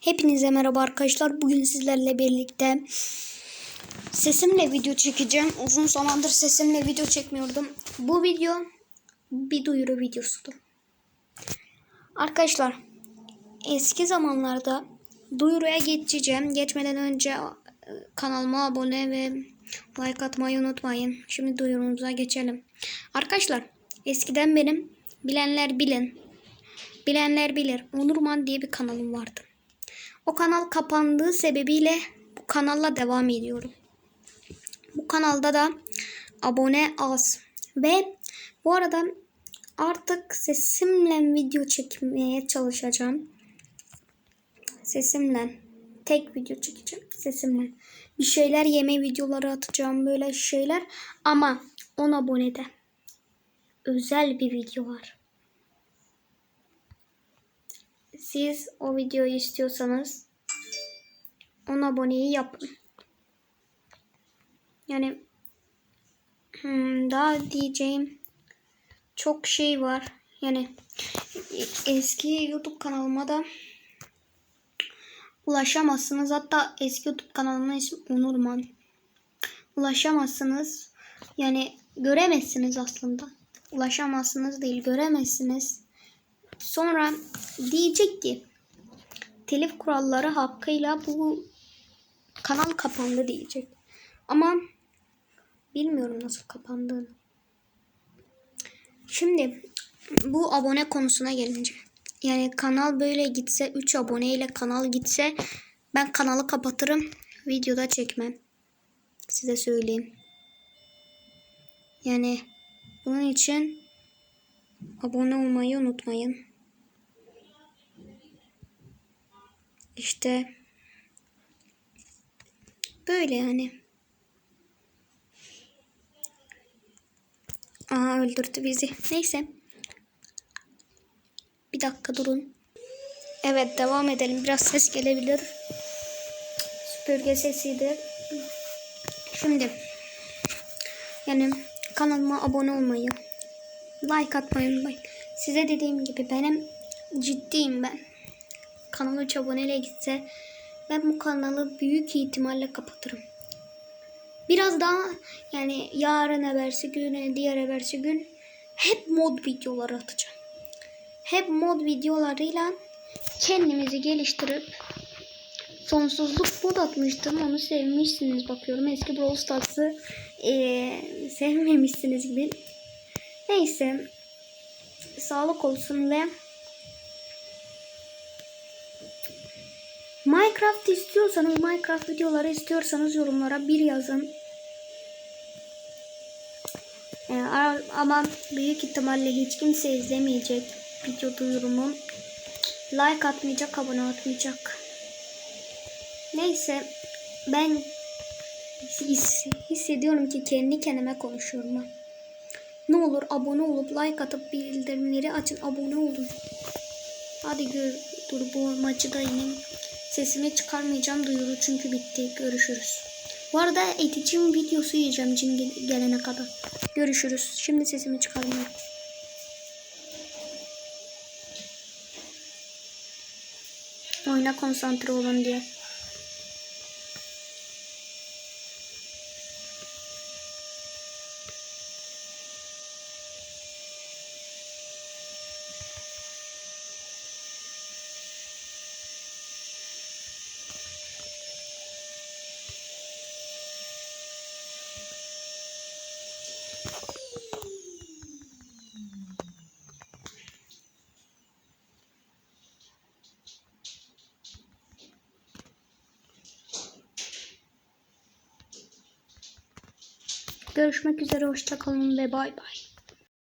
Hepinize merhaba arkadaşlar. Bugün sizlerle birlikte sesimle video çekeceğim. Uzun zamandır sesimle video çekmiyordum. Bu video bir duyuru videosudur. Arkadaşlar eski zamanlarda duyuruya geçeceğim. Geçmeden önce e, kanalıma abone ve like atmayı unutmayın. Şimdi duyurumuza geçelim. Arkadaşlar eskiden benim bilenler bilin. Bilenler bilir. Onurman diye bir kanalım vardı. O kanal kapandığı sebebiyle bu kanalla devam ediyorum. Bu kanalda da abone az. Ve bu arada artık sesimle video çekmeye çalışacağım. Sesimle. Tek video çekeceğim sesimle. Bir şeyler yeme videoları atacağım böyle şeyler. Ama 10 abonede özel bir video var. Siz o videoyu istiyorsanız 10 aboneyi yapın. Yani hmm, daha diyeceğim çok şey var. Yani eski YouTube kanalıma da ulaşamazsınız. Hatta eski YouTube kanalımın ismi Onurman. Ulaşamazsınız. Yani göremezsiniz aslında. Ulaşamazsınız değil göremezsiniz. Sonra diyecek ki telif kuralları hakkıyla bu kanal kapandı diyecek. Ama bilmiyorum nasıl kapandığını. Şimdi bu abone konusuna gelince. Yani kanal böyle gitse 3 aboneyle kanal gitse ben kanalı kapatırım. Videoda çekmem. Size söyleyeyim. Yani bunun için abone olmayı unutmayın. İşte böyle yani. Aa öldürdü bizi. Neyse. Bir dakika durun. Evet devam edelim. Biraz ses gelebilir. Süpürge sesidir. Şimdi yani kanalıma abone olmayı, like atmayı unutmayın. Size dediğim gibi benim ciddiyim ben. Kanal 3 aboneyle gitse ben bu kanalı büyük ihtimalle kapatırım. Biraz daha yani yarın evvelsi gün, diğer evvelsi gün hep mod videoları atacağım. Hep mod videolarıyla kendimizi geliştirip sonsuzluk mod atmıştım. Onu sevmişsiniz bakıyorum. Eski Brawl Stars'ı ee, sevmemişsiniz gibi. Neyse. Sağlık olsun ve Minecraft istiyorsanız, Minecraft videoları istiyorsanız yorumlara bir yazın. Ee, ama büyük ihtimalle hiç kimse izlemeyecek video duyurumu. Like atmayacak, abone atmayacak. Neyse ben his, hissediyorum ki kendi kendime konuşuyorum. Ne olur abone olup like atıp bildirimleri açın abone olun. Hadi gör, dur bu maçı da yine sesimi çıkarmayacağım duyuru çünkü bitti. Görüşürüz. Bu arada eticim videosu yiyeceğim cin gelene kadar. Görüşürüz. Şimdi sesimi çıkarmıyorum. Oyuna konsantre olun diye. Görüşmek üzere hoşçakalın ve bay bay.